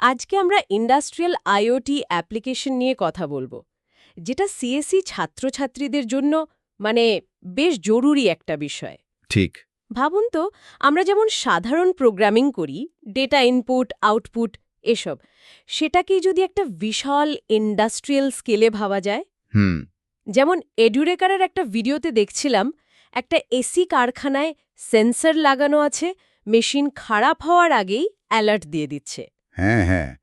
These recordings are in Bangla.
আজকে আমরা ইন্ডাস্ট্রিয়াল আইওটি অ্যাপ্লিকেশন নিয়ে কথা বলব যেটা সিএসসি ছাত্রছাত্রীদের জন্য মানে বেশ জরুরি একটা বিষয়। ঠিক। ভাবুন তো আমরা যেমন সাধারণ প্রোগ্রামিং করি ডেটা ইনপুট আউটপুট এসব সেটাকেই যদি একটা বিশাল ইন্ডাস্ট্রিয়াল স্কেলে ভাবা যায়? হুম। যেমন এডুরেকারের একটা ভিডিওতে দেখছিলাম একটা এসি কারখানায় সেন্সর লাগানো আছে মেশিন খারাপ হওয়ার আগেই অ্যালার্ট দিয়ে দিচ্ছে। হ্যাঁ হ্যাঁ।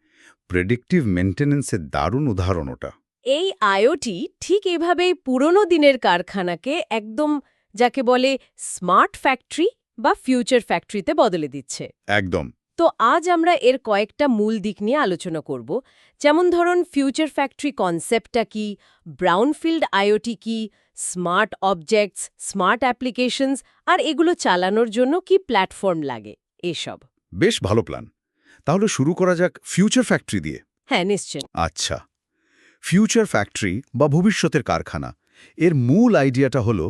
প্রেডিক্টিভ মেনটেন্যান্সের দারুণ উদাহরণ ওটা। এই আয়োটি ঠিক এভাবেই পুরনো দিনের কারখানাকে একদম যাকে বলে স্মার্ট ফ্যাক্টরি বা ফিউচার ফ্যাক্টরিতে বদলে দিচ্ছে। একদম। তো আজ আমরা এর কয়েকটা মূল দিক নিয়ে আলোচনা করব। যেমন ধরুন ফিউচার ফ্যাক্টরি কনসেপ্টটা কি ব্রাউনফিল্ড আইওটি কি স্মার্ট অবজেক্টস স্মার্ট অ্যাপ্লিকেশনস আর এগুলো চালানোর জন্য কি প্ল্যাটফর্ম লাগে এসব। বেশ ভালো প্ল্যান তাহলে শুরু করা যাক ফিউচার ফ্যাক্টরি দিয়ে। হ্যাঁ নিশ্চয় আচ্ছা। ফিউচার ফ্যাক্টরি বা ভবিষ্যতের কারখানা এর মূল আইডিয়াটা হলো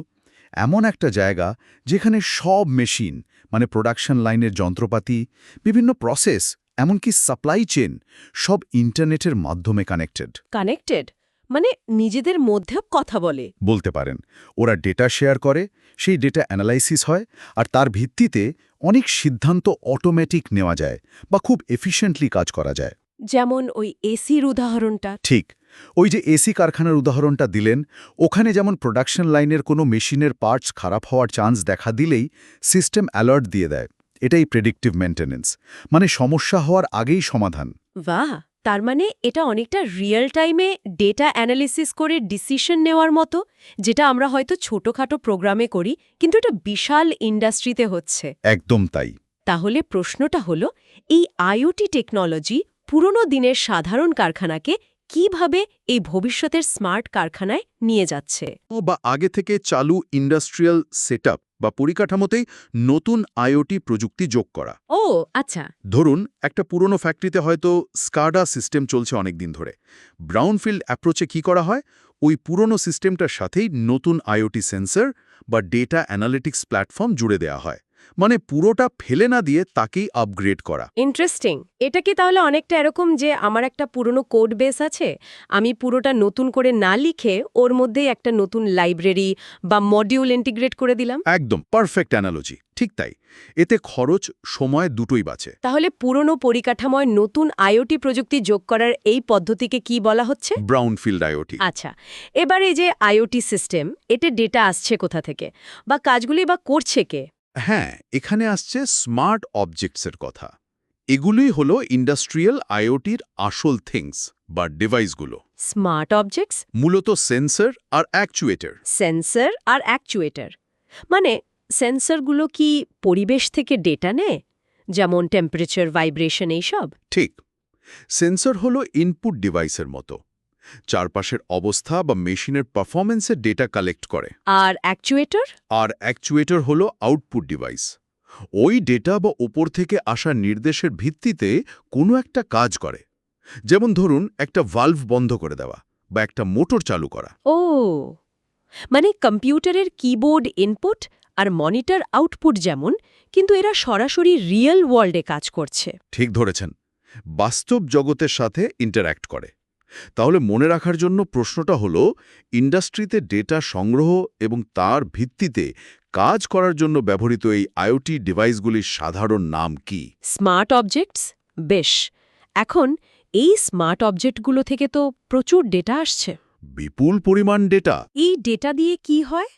এমন একটা জায়গা যেখানে সব মেশিন মানে প্রোডাকশন লাইনের যন্ত্রপাতি বিভিন্ন প্রসেস এমনকি সাপ্লাই চেন সব ইন্টারনেটের মাধ্যমে কানেক্টেড কানেক্টেড মানে নিজেদের মধ্যেও কথা বলে। বলতে পারেন ওরা ডেটা শেয়ার করে সেই ডেটা অ্যানালাইসিস হয় আর তার ভিত্তিতে অনেক সিদ্ধান্ত অটোমেটিক নেওয়া যায় বা খুব এফিশিয়েন্টলি কাজ করা যায়। যেমন ওই এসির উদাহরণটা। ঠিক ওই যে এসি কারখানার উদাহরণটা দিলেন ওখানে যেমন প্রোডাকশন লাইনের কোনো মেশিনের পার্টস খারাপ হওয়ার চান্স দেখা দিলেই সিস্টেম অ্যালার্ট দিয়ে দেয়। এটাই প্রেডিক্টিভ মেনটেন্যান্স মানে সমস্যা হওয়ার আগেই সমাধান। বাহ! তার মানে এটা অনেকটা রিয়েল টাইমে ডেটা অ্যানালিসিস করে ডিসিশন নেওয়ার মতো যেটা আমরা হয়তো ছোটখাটো প্রোগ্রামে করি কিন্তু এটা বিশাল ইন্ডাস্ট্রিতে হচ্ছে। একদম তাই। তাহলে প্রশ্নটা হলো এই আইওটি টেকনোলজি পুরনো দিনের সাধারণ কারখানাকে কীভাবে এই ভবিষ্যতের স্মার্ট কারখানায় নিয়ে যাচ্ছে? বা আগে থেকে চালু ইন্ডাস্ট্রিয়াল সেটআপ বা পরিকাঠামোতেই নতুন আইওটি প্রযুক্তি যোগ করা। ও আচ্ছা। ধরুন একটা পুরনো ফ্যাক্টরিতে হয়তো স্কাডা সিস্টেম চলছে অনেক দিন ধরে। ব্রাউনফিল্ড অ্যাপ্রোচে কি করা হয়? ওই পুরনো সিস্টেমটার সাথেই নতুন আইওটি সেন্সর বা ডেটা অ্যানালিটিক্স প্ল্যাটফর্ম জুড়ে দেওয়া হয়। মানে পুরোটা ফেলে না দিয়ে তাকেই আপগ্রেড করা। ইন্টারেস্টিং এটা কি তাহলে অনেকটা এরকম যে আমার একটা পুরনো কোড বেস আছে আমি পুরোটা নতুন করে না লিখে ওর মধ্যেই একটা নতুন লাইব্রেরি বা মডিউল ইন্টিগ্রেট করে দিলাম? একদম পারফেক্ট অ্যানালজি ঠিক তাই। এতে খরচ সময় দুটোই বাঁচে। তাহলে পুরনো পরিকাঠামোয় নতুন আইওটি প্রযুক্তি যোগ করার এই পদ্ধতিকে কি বলা হচ্ছে? ব্রাউনফিল্ড আইওটি আচ্ছা এবার এই যে আইওটি সিস্টেম এতে ডেটা আসছে কোথা থেকে? বা কাজগুলি বা করছে কে? হ্যাঁ এখানে আসছে স্মার্ট অবজেক্টসের কথা। এগুলোই হলো ইন্ডাস্ট্রিয়াল আইওটির আসল থিংস বা ডিভাইসগুলো স্মার্ট অবজেক্টস মূলত সেন্সর আর অ্যাকচুয়েটর সেন্সর আর অ্যাকচুয়েটর মানে সেন্সরগুলো কি পরিবেশ থেকে ডেটা নেয়? যেমন টেম্পারেচার ভাইব্রেশন এইসব? ঠিক। সেন্সর হলো ইনপুট ডিভাইসের মতো। চারপাশের অবস্থা বা মেশিনের পারফরমেন্সের ডেটা কালেক্ট করে। আর অ্যাকচুয়েটর আর অ্যাকচুয়েটর হলো আউটপুট ডিভাইস ওই ডেটা বা ওপর থেকে আসা নির্দেশের ভিত্তিতে কোনো একটা কাজ করে। যেমন ধরুন একটা ভাল্ভ বন্ধ করে দেওয়া বা একটা মোটর চালু করা। ও মানে কম্পিউটারের কিবোর্ড ইনপুট আর মনিটর আউটপুট যেমন কিন্তু এরা সরাসরি রিয়েল ওয়ার্ল্ডে কাজ করছে। ঠিক ধরেছেন। বাস্তব জগতের সাথে ইন্টারঅ্যাক্ট করে। তাহলে মনে রাখার জন্য প্রশ্নটা হলো ইন্ডাস্ট্রিতে ডেটা সংগ্রহ এবং তার ভিত্তিতে কাজ করার জন্য ব্যবহৃত এই আইওটি ডিভাইসগুলির সাধারণ নাম কি? Smart objects? বেশ। এখন এই স্মার্ট অবজেক্টগুলো থেকে তো প্রচুর ডেটা আসছে। বিপুল পরিমাণ ডেটা। এই ডেটা দিয়ে কি হয়?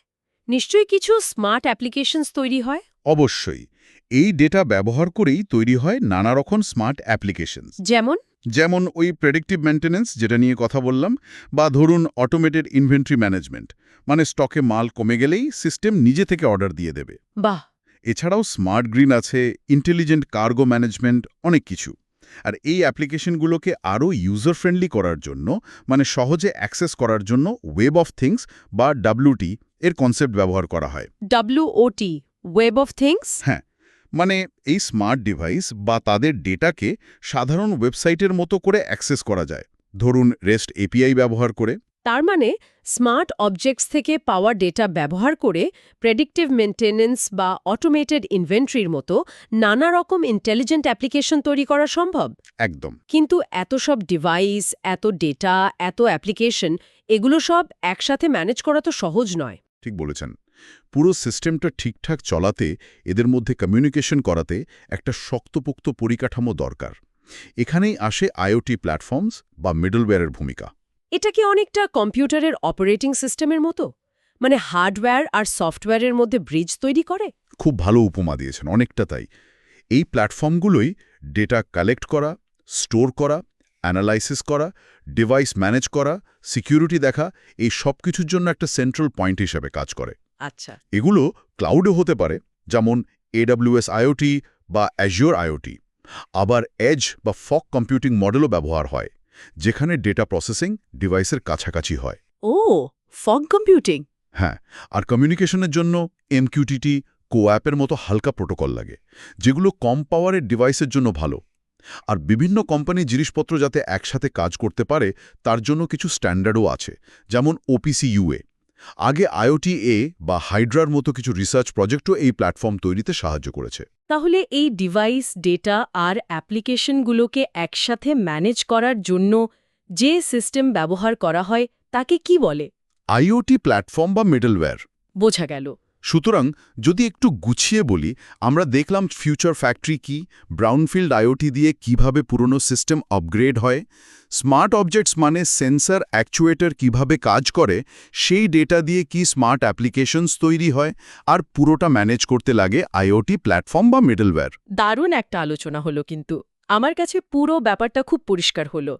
নিশ্চয়ই কিছু স্মার্ট অ্যাপ্লিকেশনস তৈরি হয়? অবশ্যই। এই ডেটা ব্যবহার করেই তৈরি হয় নানা রকম স্মার্ট অ্যাপ্লিকেশনস। যেমন? যেমন ওই প্রেডিক্টিভ মেনটেন্যান্স যেটা নিয়ে কথা বললাম বা ধরুন অটোমেটেড ইনভেন্টরি ম্যানেজমেন্ট মানে স্টকে মাল কমে গেলেই সিস্টেম নিজে থেকে অর্ডার দিয়ে দেবে। বাহ! এছাড়াও স্মার্ট গ্রিন আছে ইন্টেলিজেন্ট কার্গো ম্যানেজমেন্ট অনেক কিছু। আর এই অ্যাপ্লিকেশনগুলোকে আরও ইউজার ফ্রেন্ডলি করার জন্য মানে সহজে অ্যাক্সেস করার জন্য ওয়েব অফ থিংস বা ডাব্লিউটি এর কনসেপ্ট ব্যবহার করা হয়। ডাব্লিউওটি ওয়েব অফ থিংস হ্যাঁ মানে এই স্মার্ট ডিভাইস বা তাদের ডেটাকে সাধারণ ওয়েবসাইটের মতো করে অ্যাক্সেস করা যায়। ধরুন রেস্ট এপিআই ব্যবহার করে। তার মানে স্মার্ট অবজেক্টস থেকে পাওয়া ডেটা ব্যবহার করে প্রেডিক্টিভ মেনটেনেন্স বা অটোমেটেড ইনভেন্টরির মতো নানা রকম ইন্টেলিজেন্ট অ্যাপ্লিকেশন তৈরি করা সম্ভব? একদম। কিন্তু এত সব ডিভাইস এত ডেটা এত অ্যাপ্লিকেশন এগুলো সব একসাথে ম্যানেজ করা তো সহজ নয়। ঠিক বলেছেন। পুরো সিস্টেমটা ঠিকঠাক চলাতে এদের মধ্যে কমিউনিকেশন করাতে একটা শক্তপোক্ত পরিকাঠামো দরকার। এখানেই আসে আইওটি প্ল্যাটফর্মস বা মিডলওয়্যারের ভূমিকা। এটা কি অনেকটা কম্পিউটারের অপারেটিং সিস্টেমের মতো? মানে হার্ডওয়্যার আর সফটওয়্যারের মধ্যে ব্রিজ তৈরি করে? খুব ভালো উপমা দিয়েছেন অনেকটা তাই। এই প্ল্যাটফর্মগুলোই ডেটা কালেক্ট করা স্টোর করা অ্যানালাইসিস করা ডিভাইস ম্যানেজ করা সিকিউরিটি দেখা এই সব কিছুর জন্য একটা সেন্ট্রাল পয়েন্ট হিসেবে কাজ করে। আচ্ছা। এগুলো ক্লাউডে হতে পারে যেমন এডাব্লিউএস আইওটি বা অ্যাজিওর আইওটি আবার এজ বা ফক কম্পিউটিং মডেলও ব্যবহার হয় যেখানে ডেটা প্রসেসিং ডিভাইসের কাছাকাছি হয়। ও ফগ কম্পিউটিং হ্যাঁ আর কমিউনিকেশনের জন্য এমকিউটিটি কোঅ্যাপের মতো হালকা প্রোটোকল লাগে যেগুলো কম পাওয়ারের ডিভাইসের জন্য ভালো। আর বিভিন্ন কোম্পানি জিনিসপত্র যাতে একসাথে কাজ করতে পারে তার জন্য কিছু স্ট্যান্ডার্ডও আছে যেমন ওপিসি ইউএ আগে আইওটি এ বা হাইড্রার মতো কিছু রিসার্চ প্রজেক্টও এই প্ল্যাটফর্ম তৈরিতে সাহায্য করেছে। তাহলে এই ডিভাইস ডেটা আর অ্যাপ্লিকেশনগুলোকে একসাথে ম্যানেজ করার জন্য যে সিস্টেম ব্যবহার করা হয় তাকে কি বলে? আইওটি প্ল্যাটফর্ম বা মিডলওয়্যার বোঝা গেল। সুতরাং যদি একটু গুছিয়ে বলি, আমরা দেখলাম ফিউচার ফ্যাক্টরি কি ব্রাউনফিল্ড আইওটি দিয়ে কীভাবে পুরনো সিস্টেম আপগ্রেড হয় স্মার্ট অবজেক্টস মানে সেন্সর অ্যাকচুয়েটর কীভাবে কাজ করে, সেই ডেটা দিয়ে কি স্মার্ট অ্যাপ্লিকেশনস তৈরি হয়, আর পুরোটা ম্যানেজ করতে লাগে আইওটি প্ল্যাটফর্ম বা মিডলওয়্যার দারুণ একটা আলোচনা হলো কিন্তু। আমার কাছে পুরো ব্যাপারটা খুব পরিষ্কার হলো।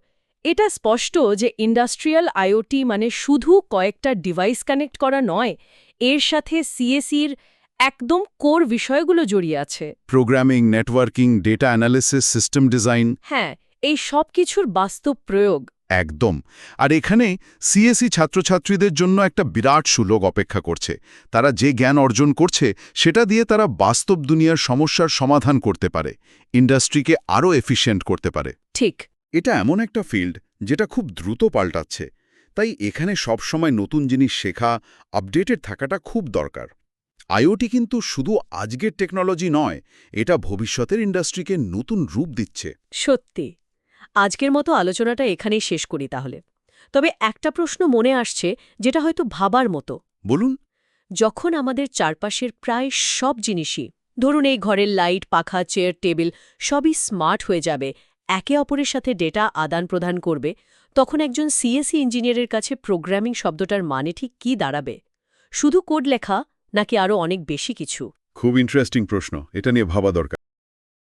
এটা স্পষ্ট যে ইন্ডাস্ট্রিয়াল আইওটি মানে শুধু কয়েকটা ডিভাইস কানেক্ট করা নয় এর সাথে সিএসির একদম কোর বিষয়গুলো জড়িয়ে আছে। Programming networking data analysis system design. হ্যাঁ এই সব কিছুর বাস্তব প্রয়োগ। একদম। আর এখানে সিএসি ছাত্রছাত্রীদের জন্য একটা বিরাট সুযোগ অপেক্ষা করছে। তারা যে জ্ঞান অর্জন করছে সেটা দিয়ে তারা বাস্তব দুনিয়ার সমস্যার সমাধান করতে পারে। ইন্ডাস্ট্রিকে আরও এফিশিয়েন্ট করতে পারে। ঠিক। এটা এমন একটা ফিল্ড যেটা খুব দ্রুত পাল্টাচ্ছে। তাই এখানে সবসময় নতুন জিনিস শেখা আপডেটেড থাকাটা খুব দরকার। আইওটি কিন্তু শুধু আজকের টেকনোলজি নয় এটা ভবিষ্যতের ইন্ডাস্ট্রিকে নতুন রূপ দিচ্ছে। সত্যি। আজকের মতো আলোচনাটা এখানেই শেষ করি তাহলে। তবে একটা প্রশ্ন মনে আসছে যেটা হয়তো ভাবার মতো। বলুন। যখন আমাদের চারপাশের প্রায় সব জিনিসই ধরুন এই ঘরের লাইট পাখা চেয়ার টেবিল সবই স্মার্ট হয়ে যাবে একে অপরের সাথে ডেটা আদান প্রদান করবে, তখন একজন সিএসি ইঞ্জিনিয়ারের কাছে প্রোগ্রামিং শব্দটার মানে ঠিক কী দাঁড়াবে? শুধু কোড লেখা নাকি আরও অনেক বেশি কিছু? খুব ইন্টারেস্টিং প্রশ্ন। এটা নিয়ে ভাবা দরকার।